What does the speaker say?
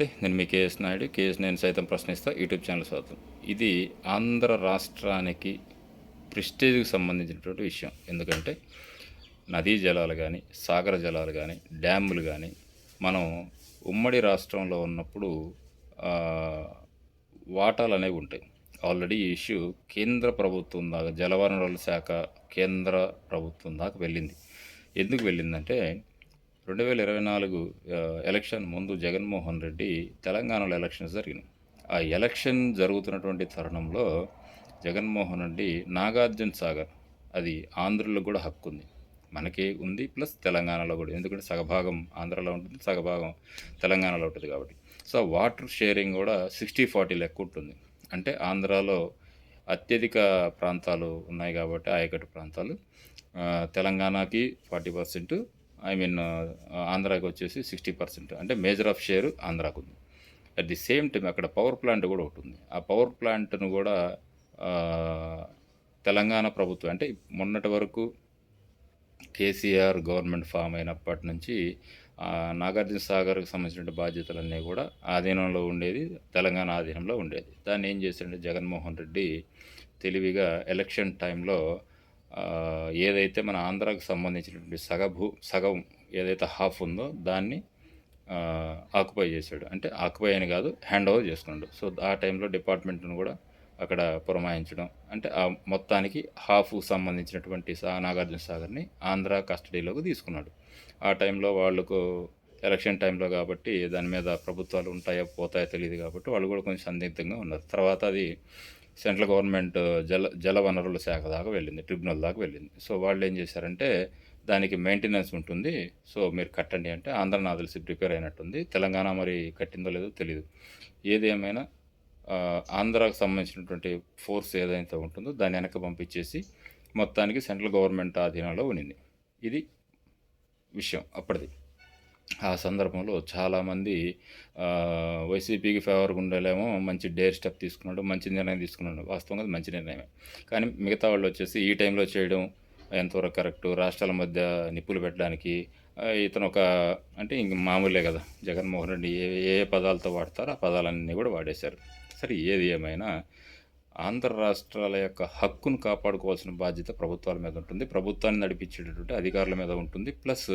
నేను మీ KS Naidu KS నేను సైతం ప్రశ్నిస్తా యూట్యూబ్ ఛానల్ స్వాగతం. ఇది ఆంధ్ర రాష్ట్రానికి ప్రిస్టేజ్కి సంబంధించినటువంటి విషయం. ఎందుకంటే నదీ జలాలు కానీ సాగర జలాలు కానీ డ్యాములు కానీ మనం ఉమ్మడి రాష్ట్రంలో ఉన్నప్పుడు వాటాలు అనేవి ఉంటాయి. ఆల్రెడీ ఈ ఇష్యూ కేంద్ర ప్రభుత్వం దాకా జలవనరుల శాఖ కేంద్ర ప్రభుత్వం దాకా వెళ్ళింది. ఎందుకు వెళ్ళిందంటే రెండు వేల ఇరవై నాలుగు ఎలక్షన్ ముందు జగన్మోహన్ రెడ్డి తెలంగాణలో ఎలక్షన్స్ జరిగినాయి. ఆ ఎలక్షన్ జరుగుతున్నటువంటి తరుణంలో జగన్మోహన్ రెడ్డి నాగార్జున సాగర్ అది ఆంధ్రులకు కూడా హక్కు ఉంది. మనకి ఉంది ప్లస్ తెలంగాణలో కూడా. ఎందుకంటే సగభాగం ఆంధ్రలో ఉంటుంది సగభాగం తెలంగాణలో ఉంటుంది కాబట్టి. సో వాటర్ షేరింగ్ కూడా సిక్స్టీ ఫార్టీ లెక్క ఉంటుంది. అంటే ఆంధ్రాలో అత్యధిక ప్రాంతాలు ఉన్నాయి కాబట్టి ఆయకట్టు ప్రాంతాలు తెలంగాణకి ఫార్టీ పర్సెంట్ ఐ మీన్ ఆంధ్రాకి వచ్చేసి సిక్స్టీ పర్సెంట్ అంటే మేజర్ ఆఫ్ షేర్ ఆంధ్రాకు ఉంది అట్ ది సేమ్ టైం అక్కడ పవర్ ప్లాంట్ కూడా ఒకటి ఉంది. ఆ పవర్ ప్లాంట్ను కూడా తెలంగాణ ప్రభుత్వం అంటే మొన్నటి వరకు కేసీఆర్ గవర్నమెంట్ ఫామ్ అయినప్పటి నుంచి నాగార్జున సాగర్కి సంబంధించిన బాధ్యతలన్నీ కూడా ఆధీనంలో ఉండేది తెలంగాణ ఆధీనంలో ఉండేది. దాన్ని ఏం చేశాడంటే జగన్మోహన్ రెడ్డి తెలివిగా ఎలక్షన్ టైంలో ఏదైతే మన ఆంధ్రాకు సంబంధించినటువంటి సగభూ సగం ఏదైతే హాఫ్ ఉందో దాన్ని ఆక్యుపై చేశాడు. అంటే ఆక్యుపై అని కాదు హ్యాండ్ ఓవర్ చేసుకున్నాడు. సో ఆ టైంలో డిపార్ట్మెంట్ను కూడా అక్కడ పురమాయించడం. అంటే ఆ మొత్తానికి హాఫ్ సంబంధించినటువంటి సా నాగార్జున సాగర్ని ఆంధ్ర కస్టడీలోకి తీసుకున్నాడు. ఆ టైంలో వాళ్ళకు ఎలక్షన్ టైంలో కాబట్టి దాని మీద ప్రభుత్వాలు ఉంటాయో పోతాయో తెలియదు కాబట్టి వాళ్ళు కూడా కొంచెం సందిగ్ధంగా ఉన్నారు. తర్వాత అది సెంట్రల్ గవర్నమెంట్ జల జలవనరుల శాఖ దాకా వెళ్ళింది ట్రిబ్యునల్ దాకా వెళ్ళింది. సో వాళ్ళు ఏం చేశారంటే దానికి మెయింటెనెన్స్ ఉంటుంది. సో మీరు కట్టండి అంటే ఆంధ్ర నాకు తెలిసి ప్రిపేర్ అయినట్టుంది. తెలంగాణ మరి కట్టిందో లేదో తెలియదు ఏది ఏమైనా ఆంధ్రాకు సంబంధించినటువంటి ఫోర్స్ ఏదైతే ఉంటుందో దాన్ని వెనక పంపించేసి మొత్తానికి సెంట్రల్ గవర్నమెంట్ ఆధీనంలో ఉండింది ఇది విషయం అప్పటిది. ఆ సందర్భంలో చాలామంది వైసీపీకి ఫేవర్గా ఉండేలేమో మంచి డేర్ స్టెప్ తీసుకున్నాడు మంచి నిర్ణయం తీసుకున్నాడు. వాస్తవంగా అది మంచి నిర్ణయమే. కానీ మిగతా వాళ్ళు వచ్చేసి ఈ టైంలో చేయడం ఎంతవరకు కరెక్ట్? రాష్ట్రాల మధ్య నిప్పులు పెట్టడానికి ఇతను ఒక అంటే ఇంక మామూలే కదా. జగన్మోహన్ రెడ్డి ఏ ఏ పదాలతో వాడతారో ఆ పదాలన్నీ కూడా వాడేశారు. సరే ఏది ఏమైనా ఆంధ్ర రాష్ట్రాల యొక్క హక్కును కాపాడుకోవాల్సిన బాధ్యత ప్రభుత్వాల మీద ఉంటుంది. ప్రభుత్వాన్ని నడిపించేటటువంటి అధికారుల మీద ఉంటుంది. ప్లస్